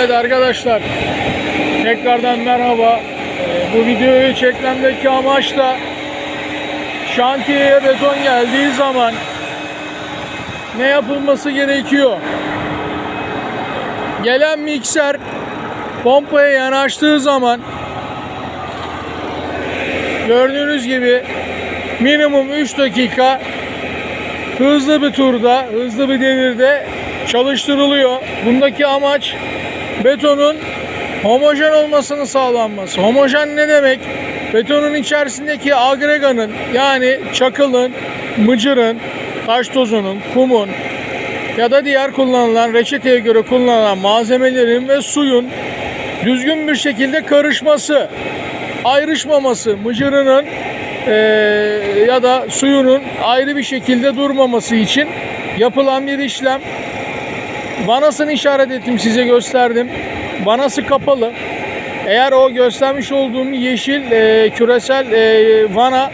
Evet arkadaşlar tekrardan merhaba. Ee, bu videoyu çekmemdeki amaç da şantiyeye beton geldiği zaman ne yapılması gerekiyor? Gelen mikser pompaya yanaştığı zaman gördüğünüz gibi minimum 3 dakika hızlı bir turda, hızlı bir devirde çalıştırılıyor. Bundaki amaç betonun homojen olmasını sağlanması. Homojen ne demek? Betonun içerisindeki agreganın yani çakılın, mıcırın, taş tozunun, kumun ya da diğer kullanılan reçeteye göre kullanılan malzemelerin ve suyun düzgün bir şekilde karışması, ayrışmaması, mıcırının eee, ya da suyunun ayrı bir şekilde durmaması için yapılan bir işlem. Vanasını işaret ettim size gösterdim. Vanası kapalı. Eğer o göstermiş olduğum yeşil e, küresel e, vana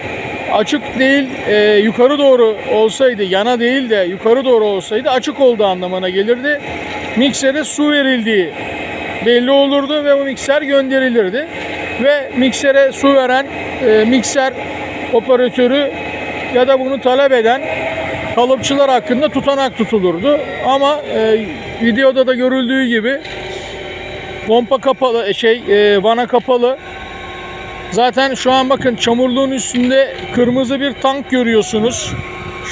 açık değil e, yukarı doğru olsaydı yana değil de yukarı doğru olsaydı açık olduğu anlamına gelirdi. Miksere su verildiği belli olurdu ve bu mikser gönderilirdi. Ve miksere su veren e, mikser operatörü ya da bunu talep eden kalıpçılar hakkında tutanak tutulurdu. Ama e, videoda da görüldüğü gibi pompa kapalı, e, şey e, vana kapalı. Zaten şu an bakın çamurluğun üstünde kırmızı bir tank görüyorsunuz.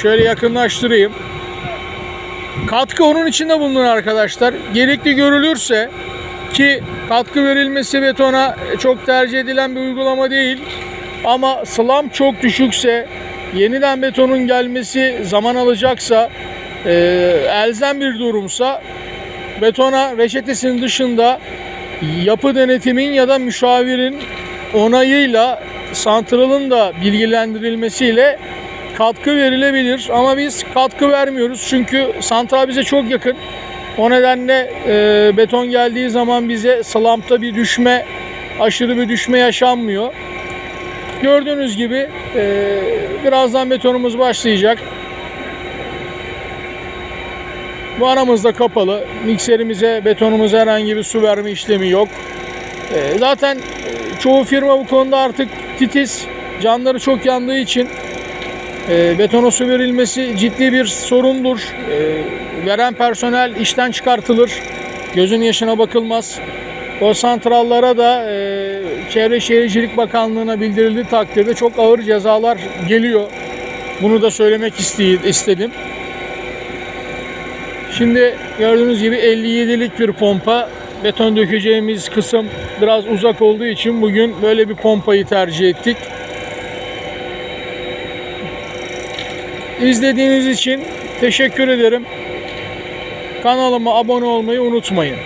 Şöyle yakınlaştırayım. Katkı onun içinde bulunuyor arkadaşlar. Gerekli görülürse ki katkı verilmesi betona çok tercih edilen bir uygulama değil. Ama slam çok düşükse, yeniden betonun gelmesi zaman alacaksa, e, elzem bir durumsa betona reçetesinin dışında yapı denetimin ya da müşavirin onayıyla santralın da bilgilendirilmesiyle katkı verilebilir. Ama biz katkı vermiyoruz çünkü santral bize çok yakın. O nedenle e, beton geldiği zaman bize slampta bir düşme, aşırı bir düşme yaşanmıyor. Gördüğünüz gibi e, birazdan betonumuz başlayacak. Bu aramız da kapalı. Mikserimize, betonumuza herhangi bir su verme işlemi yok. E, zaten e, çoğu firma bu konuda artık titiz. Canları çok yandığı için e, betona su verilmesi ciddi bir sorundur. E, veren personel işten çıkartılır. Gözün yaşına bakılmaz. O santrallara da e, Çevre Şehircilik Bakanlığı'na bildirildiği takdirde çok ağır cezalar geliyor. Bunu da söylemek iste- istedim. Şimdi gördüğünüz gibi 57'lik bir pompa. Beton dökeceğimiz kısım biraz uzak olduğu için bugün böyle bir pompayı tercih ettik. İzlediğiniz için teşekkür ederim. Kanalıma abone olmayı unutmayın.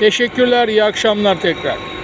Teşekkürler, iyi akşamlar tekrar.